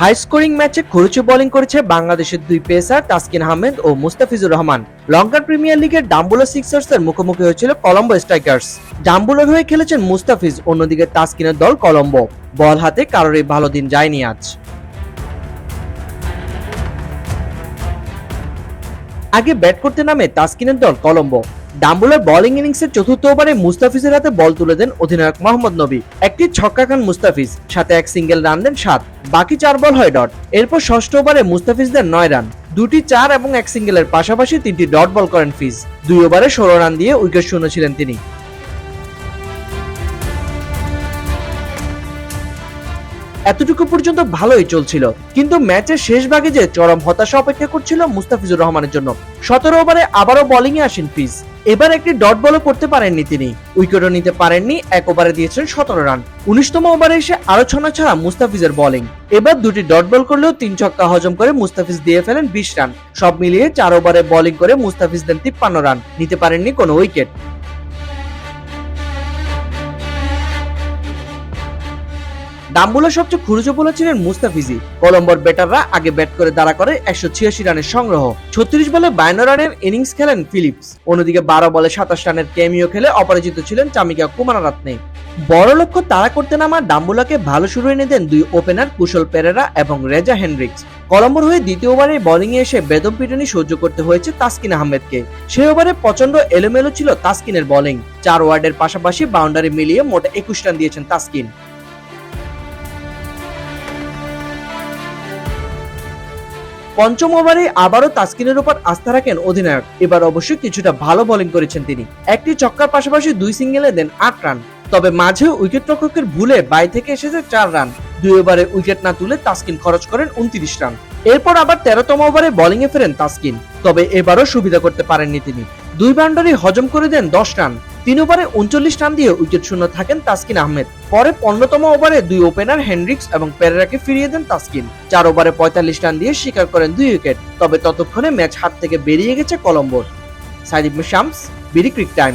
High scoring ম্যাচে খরুচে bowling করেছে বাংলাদেশের দুই পেসার তাসকিন আহমেদ ও মুস্তাফিজুর রহমান। লঙ্কার প্রিমিয়ার লিগের ডাম্বুলো সিক্সার্সের মুখোমুখি হয়েছিল কলম্বো স্ট্রাইকার্স। ডাম্বুলোর হয়ে খেলেছেন মুস্তাফিজ, অন্যদিকে তাসকিনের দল কলম্বো। বল হাতে কারোরই ভালো দিন যায়নি আজ। আগে ব্যাট করতে নামে তাসকিনের দল কলম্বো। ডাম্বুলার বোলিং ইনিংসের চতুর্থ ওভারে মুস্তাফিজের হাতে বল তুলে দেন অধিনায়ক মোহাম্মদ নবী। একটি ছক্কা খান মুস্তাফিজ, সাথে এক সিঙ্গেল রান দেন সাত, বাকি চার বল হয় ডট। এরপর ষষ্ঠ ওভারে মুস্তাফিজ দেন নয় রান দুটি চার এবং এক সিঙ্গেলের পাশাপাশি তিনটি ডট বল করেন ফিজ। দুই ওভারে ষোলো রান দিয়ে উইকেট শূন্য ছিলেন তিনি। এতটুকু পর্যন্ত ভালোই চলছিল। কিন্তু ম্যাচের শেষ ভাগে যে চরম হতাশা অপেক্ষা করছিল মুস্তাফিজুর রহমানের জন্য, সতেরো ওভারে আবারও বোলিং এ আসেন ফিজ। এবার একটি ডট বলও করতে পারেননি তিনি। উইকেটও নিতে পারেননি, এক ওভারে দিয়েছেন সতেরো রান। উনিশতম ওভারে এসে আরও ছনা ছাড়া মুস্তাফিজের বোলিং এবার দুটি ডট বল করলেও তিন ছক্কা হজম করে মুস্তাফিজ দিয়ে ফেলেন বিশ রান। সব মিলিয়ে চার ওভারে বোলিং করে মুস্তাফিজ দেন তিপ্পান্ন রান। নিতে পারেননি কোনো উইকেট। ডাম্বুলার সবচেয়ে খুরুজো বোলার ছিলেন মুস্তাফিজি। কলম্বোর ব্যাটাররা আগে ব্যাট করে দাঁড়া করে একশো ছিয়াশি রানের সংগ্রহ। ছত্রিশ বলে বায়ান্ন রানের ইনিংস খেলেন ফিলিপস। অন্যদিকে বারো বলে সাতাশ রানের ক্যামিও খেলে অপরাজিত ছিলেন চামিকা কুমারারাত্নে বড় লক্ষ্য তাড়া করতে নামা ডাম্বুলাকে ভালো শুরু এনে দেন দুই ওপেনার কুশল পেরেরা এবং রেজা হেনরিক্স। কলম্বোর হয়ে দ্বিতীয় ওভারে বোলিং এসে বেদম পিটনি সহ্য করতে হয়েছে তাসকিন আহমেদকে। সেই ওভারে প্রচণ্ড এলোমেলো ছিল তাসকিনের বোলিং চার ওয়ার্ডের পাশাপাশি বাউন্ডারি মিলিয়ে মোট একুশ রান দিয়েছেন তাসকিন। পঞ্চম ওভারে আবারও তাস্কিনের উপর আস্থা রাখেন অধিনায়ক। এবার অবশ্যই কিছুটা ভালো বোলিং করেছেন তিনি। একটি চক্কার পাশাপাশি দুই সিঙ্গেলে দেন আট রান। তবে মাঝে উইকেট রক্ষকের ভুলে বাই থেকে এসেছে চার রান। দুই ওভারে উইকেট না তুলে তাস্কিন খরচ করেন উনত্রিশ রান। এরপর আবার তেরোতম ওভারে বোলিং এ ফেরেন তাস্কিন। তবে এবারও সুবিধা করতে পারেননি তিনি। দুই বাউন্ডারি হজম করে দেন দশ রান। তিন ওভারে উনচল্লিশ রান দিয়ে উইকেট শূন্য থাকেন তাসকিন আহমেদ। পরে পনেরোতম ওভারে দুই ওপেনার হেনরিক্স এবং পেরেরাকে ফিরিয়ে দেন তাসকিন। চার ওভারে পঁয়তাল্লিশ রান দিয়ে স্বীকার করেন দুই উইকেট, তবে ততক্ষণে ম্যাচ হাত থেকে বেরিয়ে গেছে কলম্বোর। Saidib Shams, BD cric time.